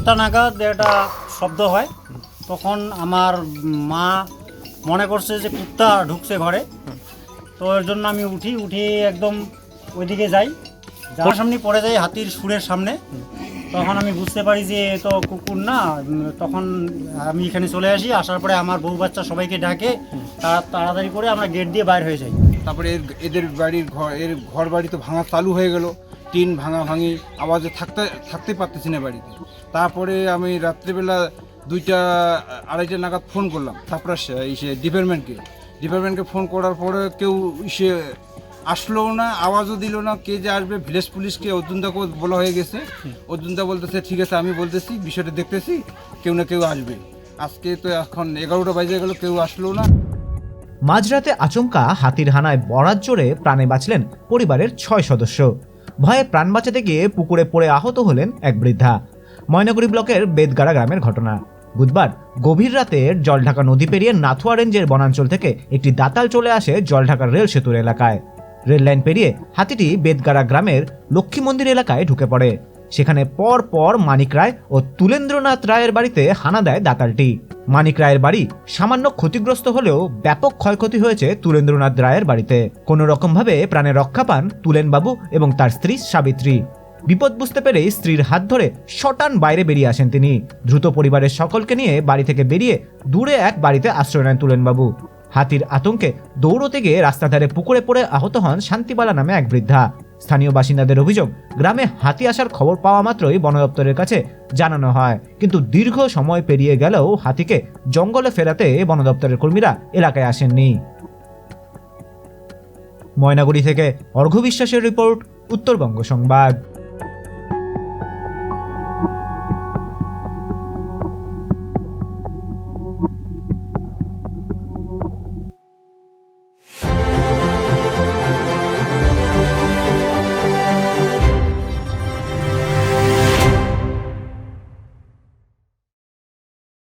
একটা নাগাদ একটা শব্দ হয়। তখন আমার মা মনে করছে যে কুত্তা ঢুকছে ঘরে। তো এর জন্য আমি উঠি, উঠে একদম ওইদিকে যাই। যাওয়ার সামনে পড়ে যাই হাতির সুরের সামনে। তখন আমি বুঝতে পারি যে তো কুকুর না। তখন আমি এখানে চলে আসি, আসার পরে আমার বউ বাচ্চা সবাইকে ডাকে। তারা তাড়াতাড়ি করে আমরা গেট দিয়ে বাইর হয়ে যাই। তারপরে এদের বাড়ির ঘর এর ঘর বাড়ি তো ভাঙা চালু হয়ে গেল। টিন ভাঙা ভাঙি আওয়াজে থাকতে থাকতে পারতেছি না বাড়িতে। তারপরে আমি রাত্রিবেলা দুইটা, আড়াইটা নাগাদ ফোন করলাম। তারপরে সে ডিপার্টমেন্টকে। ডিপার্টমেন্টকে ফোন করার পরে কেউ সে আসলো না, আওয়াজও দিল না, কে যে আসবে, ভিলেজ পুলিশকে অর্জুনদাকে বলা হয়ে গেছে। অর্জুনদা বলতেছে, ঠিক আছে, আমি বলতেছি, বিষয়টা দেখতেছি, কেউ না কেউ আসবে। আজকে তো এখন এগারোটা বাজে গেল, কেউ আসলো না। মাঝরাতে আচমকা হাতির হানায় বরাত জোরে প্রাণে বাঁচলেন পরিবারের ছয় সদস্য। ভয়ে প্রাণ বাঁচাতে গিয়ে পুকুরে পড়ে আহত হলেন এক বৃদ্ধা। ময়নাগুড়ি ব্লকের বেদগাড়া গ্রামের ঘটনা। বুধবার গভীর রাতে জলঢাকা নদী পেরিয়ে নাথুয়া রেঞ্জের বনাঞ্চল থেকে একটি দাতাল চলে আসে জলঢাকা রেল সেতুর এলাকায়। রেল লাইন পেরিয়ে হাতিটি বেদগাড়া গ্রামের লক্ষ্মী মন্দির এলাকায় ঢুকে পড়ে। সেখানে পর পর মানিক রায় ও তুলেন্দ্রনাথ রায়ের বাড়িতে হানা দেয় দাতালটি। মানিক রায়ের বাড়ি সামান্য ক্ষতিগ্রস্ত হলেও ব্যাপক ক্ষয়ক্ষতি হয়েছে তুলেন্দ্রনাথ রায়ের বাড়িতে। কোনো রকমভাবে প্রাণে রক্ষা পান তুলেনবাবু এবং তার স্ত্রী সাবিত্রী। বিপদ বুঝতে পেরেই স্ত্রীর হাত ধরে শটান বাইরে বেরিয়ে আসেন তিনি। দ্রুত পরিবারের সকলকে নিয়ে বাড়ি থেকে বেরিয়ে দূরে এক বাড়িতে আশ্রয় নেন তুলেনবাবু। হাতির আতঙ্কে দৌড়তে গিয়ে রাস্তার ধারে পুকুরে পড়ে আহত হন শান্তিবালা নামে এক বৃদ্ধা। স্থানীয় বাসিন্দাদের অভিযোগ, গ্রামে হাতি আসার খবর পাওয়া মাত্রই বন দপ্তরের কাছে জানানো হয়। কিন্তু দীর্ঘ সময় পেরিয়ে গেলেও হাতিকে জঙ্গলে ফেরাতে বন দপ্তরের কর্মীরা এলাকায় আসেননি। ময়নাগুড়ি থেকে অর্ঘ্য বিশ্বাসের রিপোর্ট, উত্তরবঙ্গ সংবাদ।